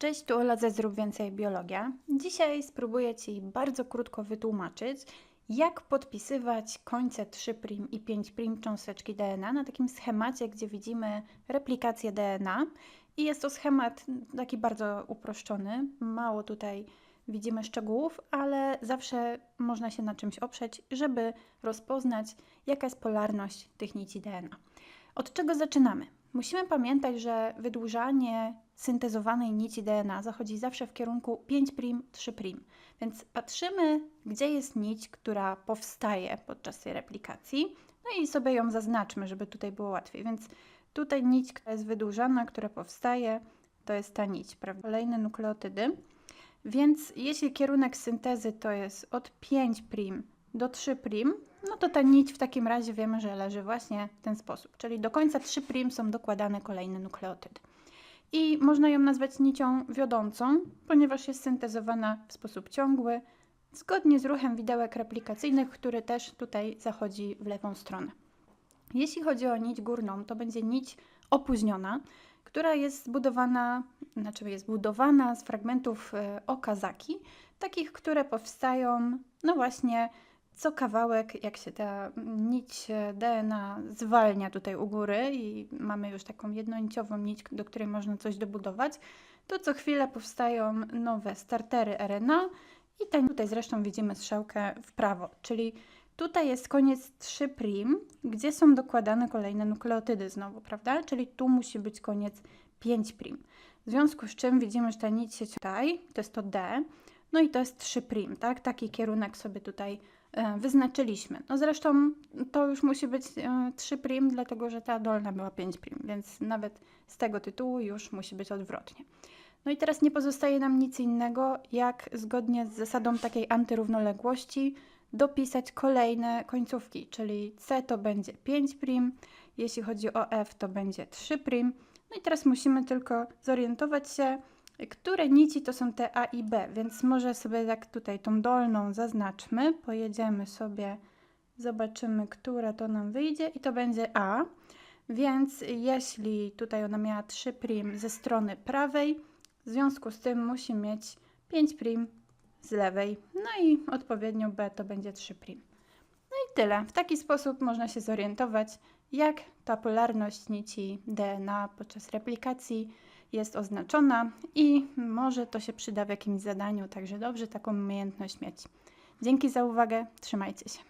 Cześć, tu Ola ze Zrób Więcej Biologia. Dzisiaj spróbuję Ci bardzo krótko wytłumaczyć, jak podpisywać końce 3' i 5' cząsteczki DNA na takim schemacie, gdzie widzimy replikację DNA. I jest to schemat taki bardzo uproszczony, mało tutaj widzimy szczegółów, ale zawsze można się na czymś oprzeć, żeby rozpoznać, jaka jest polarność tych nici DNA. Od czego zaczynamy? Musimy pamiętać, że wydłużanie syntezowanej nici DNA zachodzi zawsze w kierunku 5', 3'. Więc patrzymy, gdzie jest nić, która powstaje podczas tej replikacji, no i sobie ją zaznaczmy, żeby tutaj było łatwiej. Więc tutaj nić, która jest wydłużana, która powstaje, to jest ta nić, prawda? Kolejne nukleotydy. Więc jeśli kierunek syntezy to jest od 5' do 3', no to ta nić w takim razie wiemy, że leży właśnie w ten sposób. Czyli do końca 3' są dokładane kolejne nukleotydy. I można ją nazwać nicią wiodącą, ponieważ jest syntezowana w sposób ciągły, zgodnie z ruchem widełek replikacyjnych, który też tutaj zachodzi w lewą stronę. Jeśli chodzi o nić górną, to będzie nić opóźniona, która jest zbudowana, znaczy jest budowana z fragmentów e, okazaki, takich, które powstają, no właśnie, co kawałek, jak się ta nić DNA zwalnia tutaj u góry i mamy już taką jednoniciową nić, do której można coś dobudować, to co chwilę powstają nowe startery RNA i ten, tutaj zresztą widzimy strzałkę w prawo, czyli tutaj jest koniec 3', gdzie są dokładane kolejne nukleotydy znowu, prawda? Czyli tu musi być koniec 5'. W związku z czym widzimy, że ta nić się tutaj, to jest to D, no i to jest 3', tak? Taki kierunek sobie tutaj E, wyznaczyliśmy. No zresztą to już musi być 3 e, prim, dlatego że ta dolna była 5 prim, więc nawet z tego tytułu już musi być odwrotnie. No i teraz nie pozostaje nam nic innego, jak zgodnie z zasadą takiej antyrównoległości dopisać kolejne końcówki, czyli C to będzie 5 prim, jeśli chodzi o F to będzie 3 prim. No i teraz musimy tylko zorientować się, które nici to są te A i B, więc może sobie tak tutaj tą dolną zaznaczmy, pojedziemy sobie, zobaczymy, która to nam wyjdzie i to będzie A. Więc jeśli tutaj ona miała 3' ze strony prawej, w związku z tym musi mieć 5' z lewej, no i odpowiednio B to będzie 3'. No i tyle. W taki sposób można się zorientować, jak ta polarność nici DNA podczas replikacji jest oznaczona i może to się przyda w jakimś zadaniu, także dobrze taką umiejętność mieć. Dzięki za uwagę, trzymajcie się.